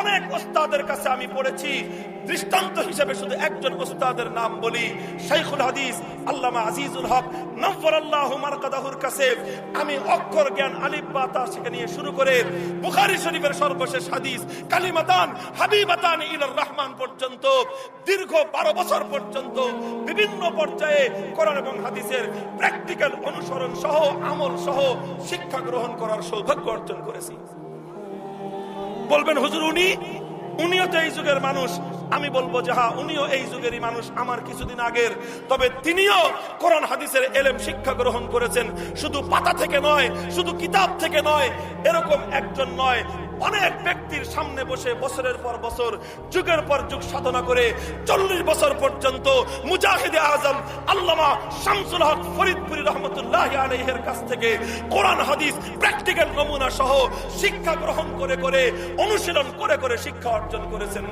অনেক ওস্তাদের কাছে আমি পড়েছি। দৃষ্টান্ত হিসেবে শুধু একজন ওস্তাদের নাম বলি, শাইখুল হাদিস, আল্লামা আজিজুল হক নব্বর আল্লাহ মারকাদাহুর কাছে আমি অক্ষর জ্ঞান নিয়ে শুরু করে শরীফের সর্বশেষ হাদিস রহমান পর্যন্ত, দীর্ঘ বারো বছর পর্যন্ত বিভিন্ন পর্যায়ে এবং হাদিসের প্র্যাকটিক্যাল অনুসরণ সহ আমল সহ শিক্ষা গ্রহণ করার সৌভাগ্য অর্জন করেছি। বলবেন, হুজুর, উনি, উনিও তো এই যুগের মানুষ। আমি বলব যে হ্যাঁ উনিও এই যুগেরই মানুষ, আমার কিছুদিন আগের। তবে তিনিও কোরআন হাদিসের এলেম শিক্ষা গ্রহণ করেছেন। শুধু পাতা থেকে নয়, শুধু কিতাব থেকে নয়, এরকম একজন নয় অনেক ব্যক্তির সামনে বসে বছরের পর বছর, যুগের পর যুগ সাধনা করে চল্লিশ বছর পর্যন্ত মুজাহিদে আজম আল্লামা শামসুল হক ফরিদপুরি রহমতুল্লাহ আলহের কাছ থেকে কোরআন, হাদিস, প্র্যাকটিক্যাল নমুনা সহ শিক্ষা গ্রহণ করে করে, অনুশীলন করে করে শিক্ষা অর্জন করেছেন।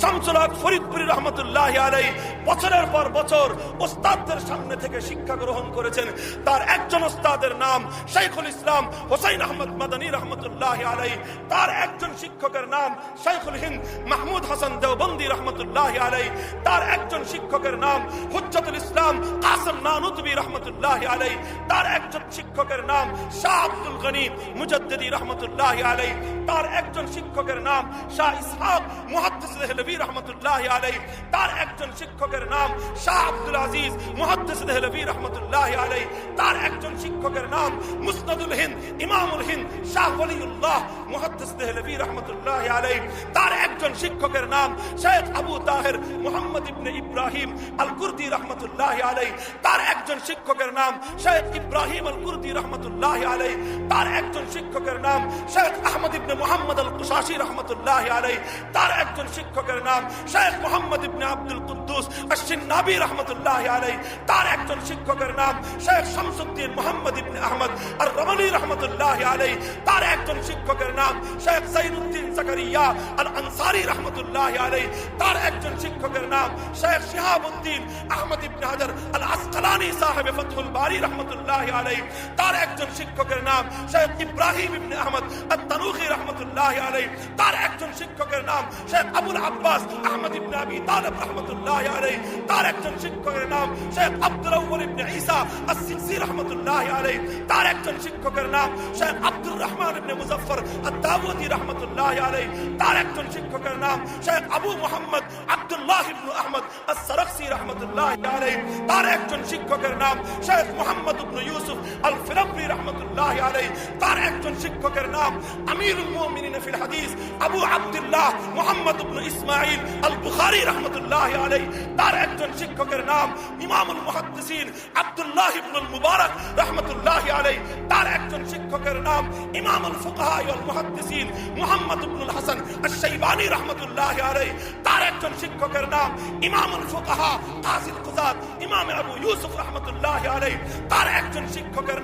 শামসুল হক ফরিদপুরি রহমতুল্লাহ আলাই বছরের পর বছর ওস্তাদদের সামনে থেকে শিক্ষা গ্রহণ করেছেন। তার একজন ওস্তাদের নাম শাইখুল ইসলাম হোসাইন আহমদ মাদানী রহমতুল্লাহ আলাই। তার একজন শিক্ষকের নাম শাইখুল হিন্দ মাহমুদ হাসান দেওবন্দি রহমতুল্লাহ আলাই তার একজন শিক্ষকের নাম হুজ্জাতুল ইসলাম কাসম নানুতবি রহমতুল্লাহ আলাই তার একজন শিক্ষকের নাম শাহ আব্দুল গনি মুজাদ্দিদি রহমতুল্লাহ আলাই তার একজন শিক্ষকের নাম শাহ ইসহাক মুহাদ্দিস দেহলভি রহমতুল্লাহ আলাই তার একজন শিক্ষকের নাম শাহ আব্দুল আজিজ মুহাদ্দিস দেহলভি রহমতুল্লাহ আলাই তার একজন শিক্ষকের নাম মুসনাদুল হিন্দ, ইমামুল হিন্দ, শাহ ওলিউল্লাহ মুহাদ্দিস দেহলভি রহমতুল্লাহ আলাই তার একজন শিক্ষকের নাম শেখ আবু তাহের মোহাম্মদ ইবনে ইব্রাহিম আল কুর্দি রহমতুল্লাহ আলাই তার একজন শিক্ষকের নাম শেখ ইব্রাহিম আল কুর্দি রহমতুল্লাহ আলাই তার একজন শিক্ষকের নাম শেখ আহমদ ইবনে মোহাম্মদ আল কুশাসি রহমতুল্লাহ আলাই তার একজন শিক্ষকের নাম শেখ মোহাম্মদ ইবনে আব্দুল কুদ্দুস আশ্বিন নাবি রহমতুল্লাহ আলাই তার একজন শিক্ষকের নাম শেখ শামসুদ্দিন মোহাম্মদ ইবনে আহমদ আর রমণী রহমতুল্লাহ আলাই তার একজন শিক্ষকের নাম শেখ সাইনুদ্দিন জাকারিয়া আল আনসারি রহমতুল্লাহ আলাই তার একজন শিক্ষকের নাম শেখ শিহাবুদ্দিন আহমদ ইবনে হাজার আল আসকালানি সাহেব ফতহুল বারি রহমতুল্লাহ আলাই তার একজন শিক্ষকের নাম শেখ ইব্রাহিম ইবনে আহমদ আত-তানুখি রহমতুল্লাহ আলাই তার একজন শিক্ষকের নাম শেখ আবুল আব্বাস আহমদ ইবনে আবি তালেব রহমতুল্লাহ আলাই তার একজন শিক্ষকের নাম শেখ আব্দুল আউয়াল ইবনে ঈসা আস-সিকসি রহমতুল্লাহ আলাই তার একজন শিক্ষকের নাম শেখ আব্দুর রহমান ইবনে মুজাফফর আত-তাবুতি রহমতুল্লাহ আলাই তার একজন শিক্ষকের নাম শেখ আবু মুহাম্মদ আব্দুল্লাহ ইবনে আহমদ আস-সারাকসি রহমতুল্লাহ আলাই তার একজন শিক্ষকের নাম শেখ মুহাম্মদ ইবনে ইউসুফ আল ফিরাবরি রহমতুল্লাহ আলাই তার একজন শিক্ষকের নাম আমিরুল মুমিনিন ফিল হাদিস আবু আব্দুল্লাহ মুহাম্মদ ইবনে ইসমাঈল আল বুখারী রহমতুল্লাহ আলাই তার একজন শিক্ষকের নাম ইমামুল মুহাদ্দিসিন আব্দুল্লাহ ইবনুল মুবারক রহমতুল্লাহ আলাই তার একজন শিক্ষকের নাম ইমামুল ফুকাহা ওয়াল মুহাদ্দিসিন মুহাম্মদ ইবনুল হাসান আশ-শাইবানি রহমতুল্লাহ আলাই তার একজন শিক্ষকের নাম ইমামুল ফোকাহা কাজিল কুজাদ ইমাম আবু ইউসুফ রহমতুল্লাহ আলাই তার একজন শিক্ষকের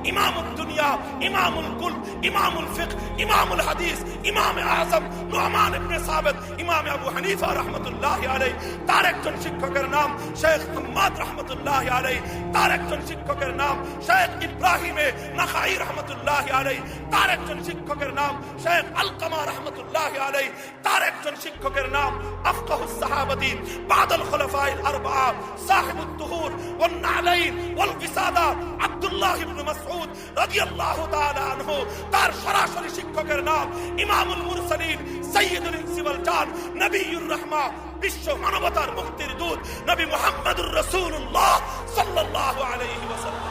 নাম ইমামুল দুনিয়া ইমামুল কুল ইমামুল ফিকহ ইমামুল হাদিস ইমাম আজম নুমান ইবনে সাবিত ইমাম আবু হানিফা রহমতুল্লাহ আলাই তার একজন শিক্ষকের নাম শেখ হাম্মাদ রহমতুল্লাহ আলাই তার একজন শিক্ষকের নাম শেখ ইব্রাহিমে নাখাই রহমতুল্লাহ আলাই তার একজন শিক্ষকের নাম শেখ আলকামা রহমতুল্লাহ আলাই তার একজন শিক্ষকের নাম আফকাহুস সাহাবাতি বাদাল খুলাফায়ে আরবাআ সাহিবুত তুহুর ওয়ান নালাইন ওয়াল বিসাদা আব্দুল্লাহ ইবনে মাসউদ রাদিয়াল্লাহু তাআলা আনহু তার সরাসরি শিক্ষকের নাম ইমামুল মুরসালিন সাইয়্যিদুল ইনসি ওয়াল জান নবিয়ুর রাহমা, বিশ্ব মানবতার মুক্তির দূত, নবী মুহাম্মদুর রাসূলুল্লাহ সাল্লাল্লাহু আলাইহি ওয়াসাল্লাম।